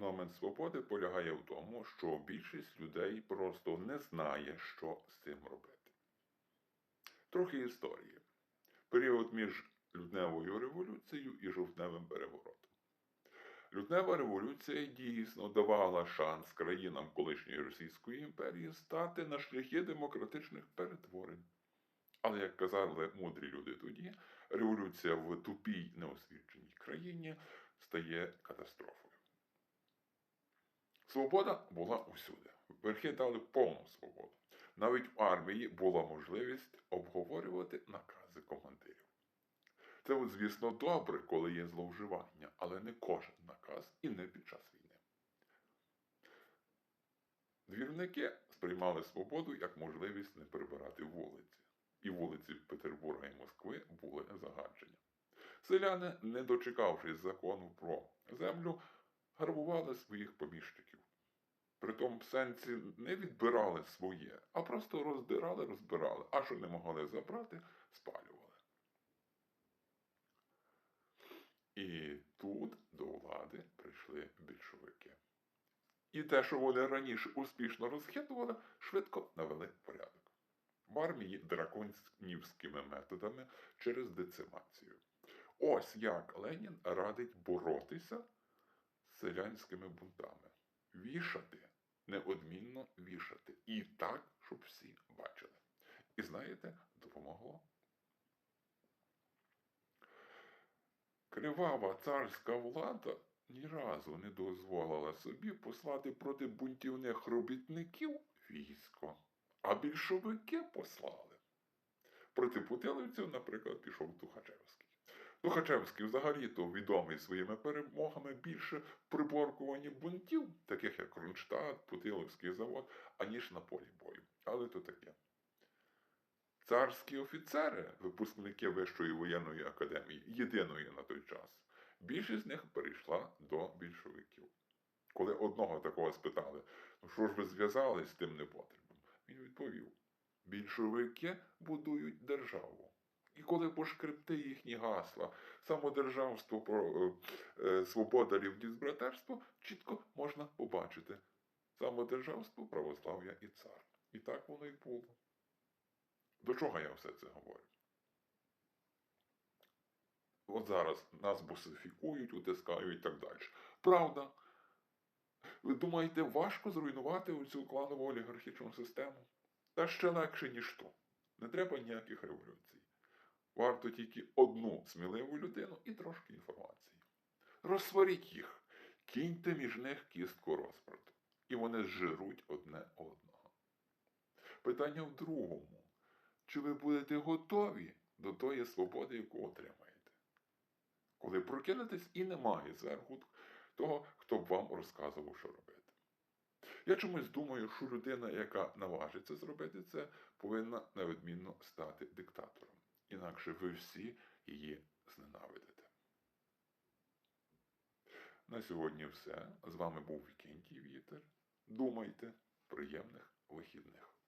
феномен свободи полягає в тому, що більшість людей просто не знає, що з цим робити. Трохи історії. Період між Людневою революцією і жовтневим переворотом. Лютнева революція дійсно давала шанс країнам колишньої Російської імперії стати на шляхи демократичних перетворень. Але, як казали мудрі люди тоді, революція в тупій неосвіченій країні стає катастрофою. Свобода була усюди. Верхи дали повну свободу. Навіть в армії була можливість обговорювати накази командирів. Це, звісно, добре, коли є зловживання, але не кожен наказ і не під час війни. Двірники сприймали свободу як можливість не прибирати вулиці. І вулиці Петербурга і Москви були загаджені. Селяни, не дочекавшись закону про землю, грабували своїх поміщиків. Притом в сенсі не відбирали своє, а просто роздирали, розбирали, а що не могли забрати, спалювали. І тут до влади прийшли більшовики. І те, що вони раніше успішно розхитували, швидко навели порядок. В армії драконівськими методами через децимацію. Ось як Ленін радить боротися селянськими бунтами. Вішати, неодмінно вішати. І так, щоб всі бачили. І знаєте, допомогло. Кривава царська влада ні разу не дозволила собі послати проти бунтівних робітників військо, а більшовики послали. Проти путилівців, наприклад, пішов Тухачевський. Тухачевський взагалі-то відомий своїми перемогами більше приборкуванні бунтів, таких як Кронштадт, Путилівський завод, аніж на полі бою. Але то таке. Царські офіцери, випускники Вищої воєнної академії, єдиної на той час, більшість з них перейшла до більшовиків. Коли одного такого спитали, ну що ж ви зв'язались з тим непотребом, він відповів: більшовики будують державу. І коли пошкребти їхні гасла, самодержавство, про, е, е, свобода, рівність, братерство, чітко можна побачити. Самодержавство, православ'я і цар. І так воно і було. До чого я все це говорю? От зараз нас босифікують, утискають і так далі. Правда. Ви думаєте, важко зруйнувати оцю кланову олігархічну систему? Та ще легше, ніж то. Не треба ніяких революцій. Варто тільки одну сміливу людину і трошки інформації. Розсваріть їх, кіньте між них кістку розпрату. І вони зжируть одне одного. Питання в другому. Чи ви будете готові до тої свободи, яку отримаєте? Коли прокинетесь і немає зверху того, хто б вам розказував, що робити. Я чомусь думаю, що людина, яка наважиться зробити це, повинна неодмінно стати диктатором. Інакше ви всі її зненавидите. На сьогодні все. З вами був Вікентій Вітер. Думайте, приємних вихідних.